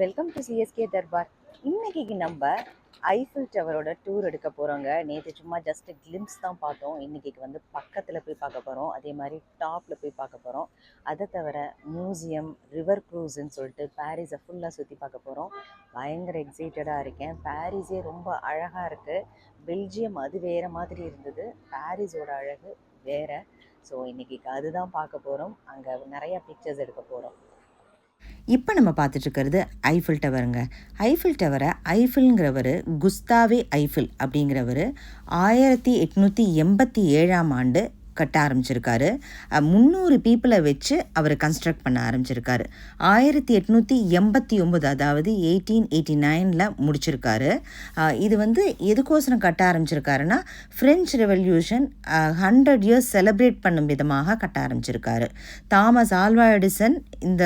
Welcome to CSK Darbar இன்னைக்கு நம்ம Eiffel டவரோட tour எடுக்க போகிறோங்க நேற்று சும்மா ஜஸ்ட் கிளிம்ஸ் தான் பார்த்தோம். இன்னைக்கு வந்து பக்கத்தில் போய் பார்க்க போகிறோம் அதே மாதிரி டாப்பில் போய் பார்க்க போகிறோம் அதை தவிர மியூசியம் ரிவர் க்ரூஸ்ன்னு சொல்லிட்டு பாரிஸை ஃபுல்லாக சுற்றி பார்க்க போகிறோம் பயங்கர எக்ஸைட்டடாக இருக்கேன். பாரிஸே ரொம்ப அழகாக இருக்குது பெல்ஜியம் அது வேறு மாதிரி இருந்தது. பாரிஸோட அழகு வேறு. ஸோ இன்றைக்கி அதுதான் பார்க்க போகிறோம் அங்கே நிறையா பிக்சர்ஸ் எடுக்க போகிறோம் இப்போ நம்ம பார்த்துட்ருக்கிறது ஐஃபில் டவருங்க ஐஃபில் டவரை ஐஃபில்ங்கிறவர் குஸ்தாவே ஐஃபில் அப்படிங்கிறவர் ஆயிரத்தி எட்நூற்றி எண்பத்தி ஏழாம் ஆண்டு கட்ட ஆரம்பிச்சிருக்காரு. முந்நூறு பீப்புளை வச்சு அவர் கன்ஸ்ட்ரக்ட் பண்ண ஆரம்பிச்சிருக்காரு. ஆயிரத்தி எட்நூற்றி எண்பத்தி ஒம்பது அதாவது எயிட்டீன் எயிட்டி நைனில் முடிச்சிருக்காரு இது வந்து எதுக்கோசரம் கட்ட ஆரம்பிச்சிருக்காருன்னா French revolution hundred years celebrate பண்ணும் விதமாக கட்ட ஆரம்பிச்சிருக்காரு. தாமஸ் ஆல்வா எடிசன் இந்த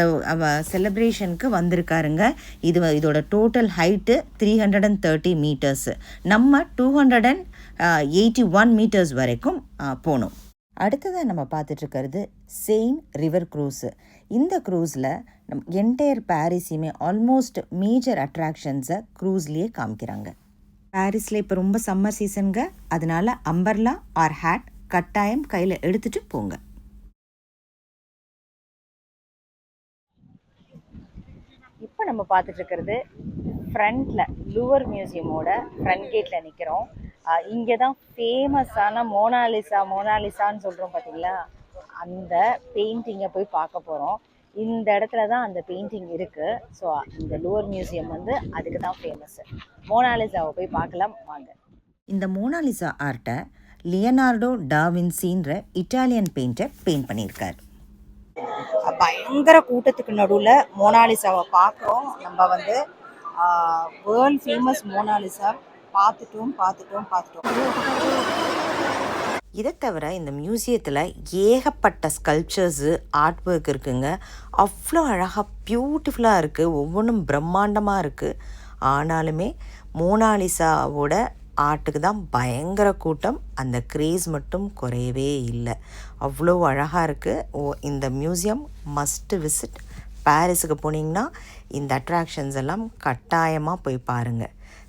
செலிப்ரேஷனுக்கு வந்திருக்காருங்க. இது இதோட total height three hundred and thirty metres நம்ம two hundred and eighty one metres வரைக்கும் போகணும் போனோம். அடுத்ததாக நம்ம பார்த்துட்டு இருக்கிறது செயின் ரிவர் க்ரூஸு இந்த க்ரூஸில் நம் என்டையர் பாரிஸையுமே ஆல்மோஸ்ட் மேஜர் அட்ராக்ஷன்ஸை க்ரூஸ்லேயே காமிக்கிறாங்க. பாரிஸில் இப்போ ரொம்ப சம்மர் சீசனுங்க அதனால அம்பர்லா ஆர் ஹேட் கட்டாயம் கையில் எடுத்துகிட்டு போங்க. இப்போ நம்ம பார்த்துட்டு இருக்கிறது ஃப்ரண்ட்ல லூவர் மியூசியமோட ஃப்ரண்ட் கேட்ல நிற்கிறோம் இங்கே தான் ஃபேமஸான மோனாலிசா மோனாலிசான்னு சொல்கிறோம் பார்த்தீங்களா அந்த பெயிண்டிங்கை போய் பார்க்க போகிறோம் இந்த இடத்துல தான் அந்த பெயிண்டிங் இருக்குது ஸோ இந்த லூவர் மியூசியம் வந்து அதுக்கு தான் ஃபேமஸ் மோனாலிசாவை போய் பார்க்கலாம் வாங்க. இந்த மோனாலிசா ஆர்ட்டை லியனார்டோ டாவின்சின்ற இட்டாலியன் பெயிண்டர் பெயிண்ட் பண்ணியிருக்கார். பயங்கர கூட்டத்துக்கு நடுவில் மோனாலிசாவை பார்க்குறோம். நம்ம வந்து வேர்ல்ட் ஃபேமஸ் மோனாலிசா பார்த்துட்டோம் பார்த்துட்டோம் பார்த்துட்டோம். இதை தவிர இந்த மியூசியத்தில் ஏகப்பட்ட ஸ்கல்ப்சர்ஸு ஆர்ட் ஒர்க் இருக்குங்க. அவ்வளோ அழகாக பியூட்டிஃபுல்லாக இருக்குது ஒவ்வொன்றும் பிரம்மாண்டமாக இருக்குது ஆனாலுமே மோனாலிசாவோட ஆர்ட்டுக்கு தான் பயங்கர கூட்டம். அந்த க்ரேஸ் மட்டும் குறையவே இல்லை. அவ்வளோ அழகாக இருக்குது ஓ இந்த மியூசியம் மஸ்ட்டு விசிட் பாரிஸுக்கு போனீங்கன்னா இந்த அட்ராக்ஷன்ஸ் எல்லாம் கட்டாயமாக போய் பாருங்கள்